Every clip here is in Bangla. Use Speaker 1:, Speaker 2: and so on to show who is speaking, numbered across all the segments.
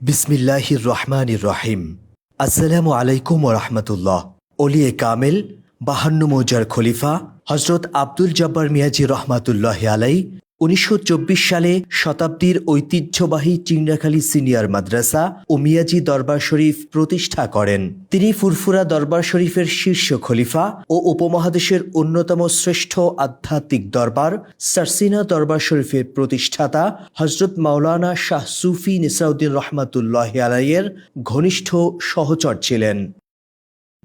Speaker 1: বিসমিল্লাহির রহমানির রহিম। আসসালামু আলাইকুম রহমতুল্লাহ। অলিয়ে কামেল বাহান্ন মৌজার খলিফা হজরত আব্দুল জব্বার মিয়াজি রহমাতুল্লাহ আলাই উনিশশো চব্বিশ সালে শতাব্দীর ঐতিহ্যবাহী চিংড়াখালী সিনিয়র মাদ্রাসা ও মিয়াজি দরবার শরীফ প্রতিষ্ঠা করেন। তিনি ফুরফুরা দরবার শরীফের শীর্ষ খলিফা ও উপমহাদেশের অন্যতম শ্রেষ্ঠ আধ্যাত্মিক দরবার সারসিনা দরবার শরীফের প্রতিষ্ঠাতা হজরত মাওলানা শাহ সুফি নিসাউদ্দিন রহমাতুল্লাহ আলাইয়ের ঘনিষ্ঠ সহচর ছিলেন।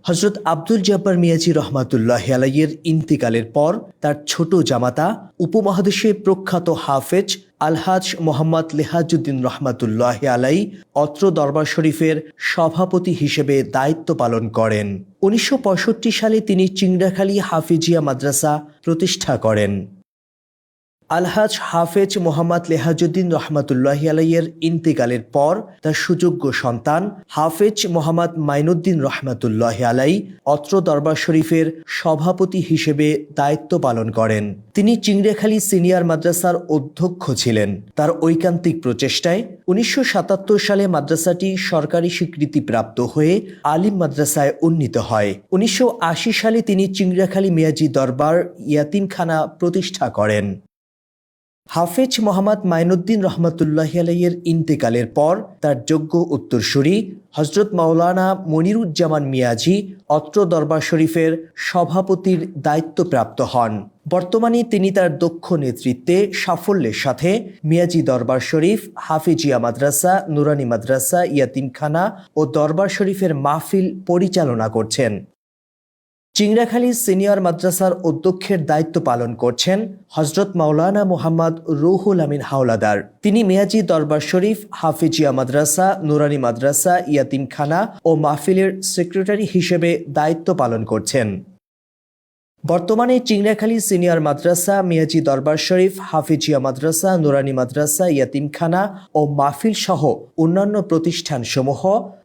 Speaker 1: হজরত আব্দুল জব্বার মিয়াজি রহমাতুল্লাহ আলাইয়ের ইন্তিকালের পর তার ছোট জামাতা, উপমহাদেশে প্রখ্যাত হাফেজ আলহাজ মোহাম্মদ লেহাজুদ্দিন রহমাতুল্লাহ আলাই অত্র দরবার শরীফের সভাপতি হিসেবে দায়িত্ব পালন করেন। উনিশশো পঁয়ষট্টি সালে তিনি চিংড়াখালী হাফিজিয়া মাদ্রাসা প্রতিষ্ঠা করেন। আলহাজ হাফেজ মোহাম্মদ লেহাজুদ্দিন রহমাতুল্লাহ আলাইয়ের ইন্তেকালের পর তার সুযোগ্য সন্তান হাফেজ মোহাম্মদ মাইনুদ্দিন রহমাতুল্লাহ আলাই অত্র দরবার শরীফের সভাপতি হিসেবে দায়িত্ব পালন করেন। তিনি চিংড়েখালী সিনিয়র মাদ্রাসার অধ্যক্ষ ছিলেন। তার ঐকান্তিক প্রচেষ্টায় উনিশশো সাতাত্তর সালে মাদ্রাসাটি সরকারি স্বীকৃতি প্রাপ্ত হয়ে আলিম মাদ্রাসায় উন্নীত হয়। উনিশশো আশি সালে তিনি চিংড়াখালী মিয়াজি দরবার ইয়াতিমখানা প্রতিষ্ঠা করেন। হাফেজ মোহাম্মদ মাইনুদ্দিন রহমতুল্লাহ আলাইয়ের ইন্তেকালের পর তার যোগ্য উত্তরসূরি হজরত মাওলানা মনিরুজ্জামান মিয়াজি অত্র দরবার শরীফের সভাপতির দায়িত্বপ্রাপ্ত হন। বর্তমানে তিনি তার দক্ষ নেতৃত্বে সাফল্যের সাথে মিয়াজি দরবার শরীফ, হাফিজিয়া মাদ্রাসা, নুরানি মাদ্রাসা, ইয়াতিমখানা ও দরবার শরীফের মাহফিল পরিচালনা করছেন। চিংড়াখালী সিনিয়র মাদ্রাসার অধ্যক্ষের দায়িত্ব পালন করছেন হজরত মাওলানা মোহাম্মদ রুহুল আমিন হাওলাদার। তিনি মেয়াজি দরবার শরীফ, হাফিজিয়া মাদ্রাসা, নুরানি মাদ্রাসা, ইয়াতিমখানা ও মাহফিলের সেক্রেটারি হিসেবে দায়িত্ব পালন করছেন। বর্তমানে চিংড়াখালী সিনিয়র মাদ্রাসা, মিয়াজি দরবার শরীফ, হাফিজিয়া মাদ্রাসা, নুরানি মাদ্রাসা, ইয়াতিমখানা ও মাহফিল সহ অন্যান্য প্রতিষ্ঠানসমূহ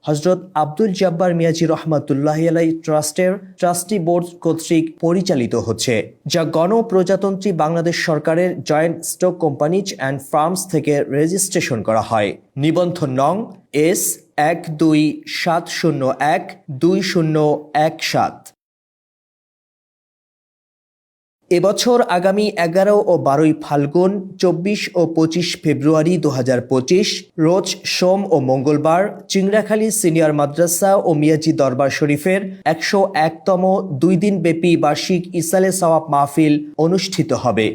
Speaker 1: হজরত আব্দুল জব্বার মিয়াজি রহমাতুল্লাহ আলাই ট্রাস্টের ট্রাস্টি বোর্ড কর্তৃক পরিচালিত হচ্ছে, যা গণপ্রজাতন্ত্রী বাংলাদেশ সরকারের joint stock companies and firms থেকে রেজিস্ট্রেশন করা হয়। নিবন্ধন নং এস এক দুই সাত শূন্য এক দুই শূন্য এক সাত। এবছর আগামী এগারো ও বারোই ফাল্গুন, চব্বিশ ও পঁচিশ ফেব্রুয়ারি দু হাজার পঁচিশ, রোজ সোম ও মঙ্গলবার চিংড়াখালী সিনিয়র মাদ্রাসা ও মিয়াজি দরবার শরীফের একশো একতম দুই দিন ব্যাপী বার্ষিক ইসালে সওয়াব মাহফিল অনুষ্ঠিত হবে।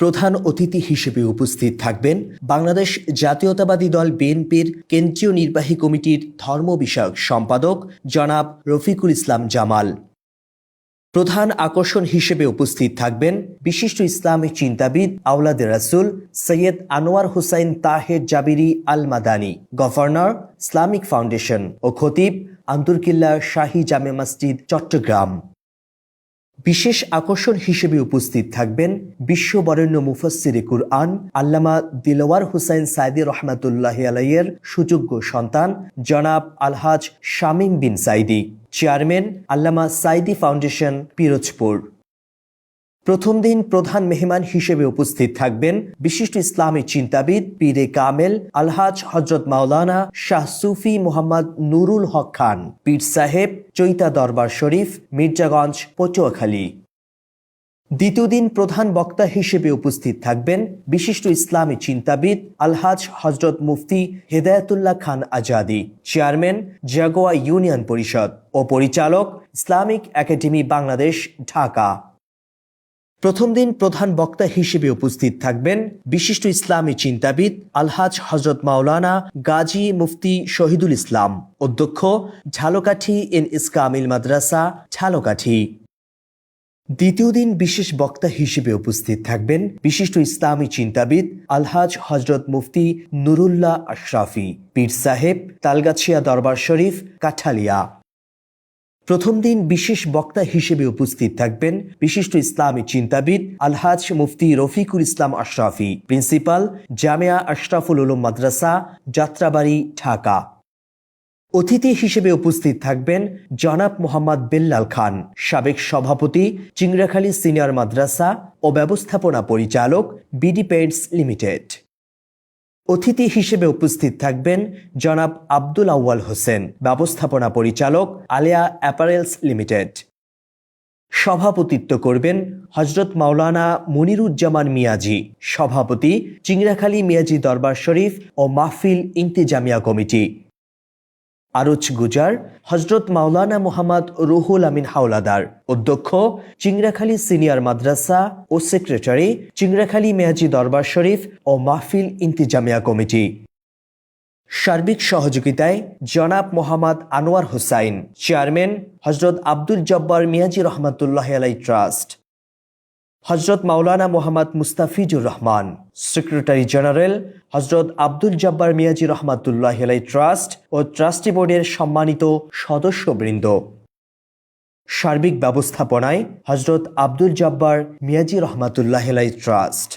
Speaker 1: প্রধান অতিথি হিসেবে উপস্থিত থাকবেন বাংলাদেশ জাতীয়তাবাদী দল বিএনপির কেন্দ্রীয় নির্বাহী কমিটির ধর্ম বিষয়ক সম্পাদক জনাব রফিকুল ইসলাম জামাল। প্রধান আকর্ষণ হিসেবে উপস্থিত থাকবেন বিশিষ্ট ইসলামী চিন্তাবিদ আউলাদ রাসুল Syed Anwar Hussain Taher Jabiri Al Madani governor, Islamic foundation ও খতিব আন্দুরকিল্লা শাহী জামে মসজিদ, চট্টগ্রাম। বিশেষ আকর্ষণ হিসেবে উপস্থিত থাকবেন বিশ্ববরেণ্য মুফাসির কুরআন আল্লামা দিলওয়ার হুসাইন সাইদি রহমাতুল্লাহ আলাইয়ের সুযোগ্য সন্তান জনাব আলহাজ শামীম বিন সাইদি চেয়ারম্যান আল্লামা সাইদি ফাউন্ডেশন, পিরোজপুর। প্রথম দিন প্রধান মেহমান হিসেবে উপস্থিত থাকবেন বিশিষ্ট ইসলামী চিন্তাবিদ পীরে কামেল, আলহাজ হজরত মাওলানা শাহ সুফি মোহাম্মদ নুরুল হক খান, পীর সাহেব চৈতা দরবার শরীফ, মির্জাগঞ্জ, পটুয়াখালী। দ্বিতীয় দিন প্রধান বক্তা হিসেবে উপস্থিত থাকবেন বিশিষ্ট ইসলামী চিন্তাবিদ আলহাজ হজরত মুফতি হেদায়তুল্লাহ খান আজাদি, চেয়ারম্যান জাগোয়া ইউনিয়ন পরিষদ ও পরিচালক ইসলামিক একাডেমি বাংলাদেশ, ঢাকা। প্রথম দিন প্রধান বক্তা হিসেবে উপস্থিত থাকবেন বিশিষ্ট ইসলামী চিন্তাবিদ আলহাজ হজরত মাওলানা গাজী মুফতি শহীদুল ইসলাম, অধ্যক্ষ ঝালকাঠি ইন ইসকামিল মাদ্রাসা, ঝালকাঠি। দ্বিতীয় দিন বিশেষ বক্তা হিসেবে উপস্থিত থাকবেন বিশিষ্ট ইসলামী চিন্তাবিদ আলহাজ হজরত মুফতি নুরুল্লাহ আশরাফি, পীর সাহেব, তালগাছিয়া দরবার শরীফ, কাঠালিয়া। প্রথম দিন বিশেষ বক্তা হিসেবে উপস্থিত থাকবেন বিশিষ্ট ইসলামী চিন্তাবিদ আলহাজ মুফতি রফিকুল ইসলাম আশরাফি, প্রিন্সিপাল জামিয়া আশরাফুল উলুম মাদ্রাসা, যাত্রাবাড়ি, ঢাকা। অতিথি হিসেবে উপস্থিত থাকবেন জনাব মোহাম্মদ বেল্লাল খান, সাবেক সভাপতি, চিংড়াখালী সিনিয়র মাদ্রাসা ও ব্যবস্থাপনা পরিচালক বিডি পেন্টস লিমিটেড। অতিথি হিসেবে উপস্থিত থাকবেন জনাব আব্দুল আউয়াল হোসেন, ব্যবস্থাপনা পরিচালক আলিয়া অ্যাপারেলস লিমিটেড। সভাপতিত্ব করবেন হজরত মাওলানা মনিরুজ্জামান মিয়াজি, সভাপতি চিংড়াখালী মিয়াজি দরবার শরীফ ও মাহফিল ইন্তিজামিয়া কমিটি। আরজ গুজার, হজরত মাওলানা মোহাম্মদ রুহুল আমিন হাওলাদার, অধ্যক্ষ, চিংড়াখালী সিনিয়র মাদ্রাসা ও সেক্রেটারি, চিংড়াখালী মেয়াজি দরবার শরীফ ও মাহফিল ইন্তিজামিয়া কমিটি। সার্বিক সহযোগিতায় জনাব মোহাম্মদ আনোয়ার হুসাইন, চেয়ারম্যান হজরত আব্দুল জব্বার মিয়াজি রহমতুল্লাহ আলাই ট্রাস্ট। হজরত মাওলানা মোহাম্মদ মুস্তাফিজুর রহমান সেক্রেটারি জেনারেল হজরত আব্দুল জব্বার মিয়াজি রহমাতুল্লাহ হেলাই ট্রাস্ট ও ট্রাস্টি বোর্ডের সম্মানিত সদস্যবৃন্দ। সার্বিক ব্যবস্থাপনায় হজরত আব্দুল জব্বার মিয়াজি রহমাতুল্লাহ হেলাই ট্রাস্ট।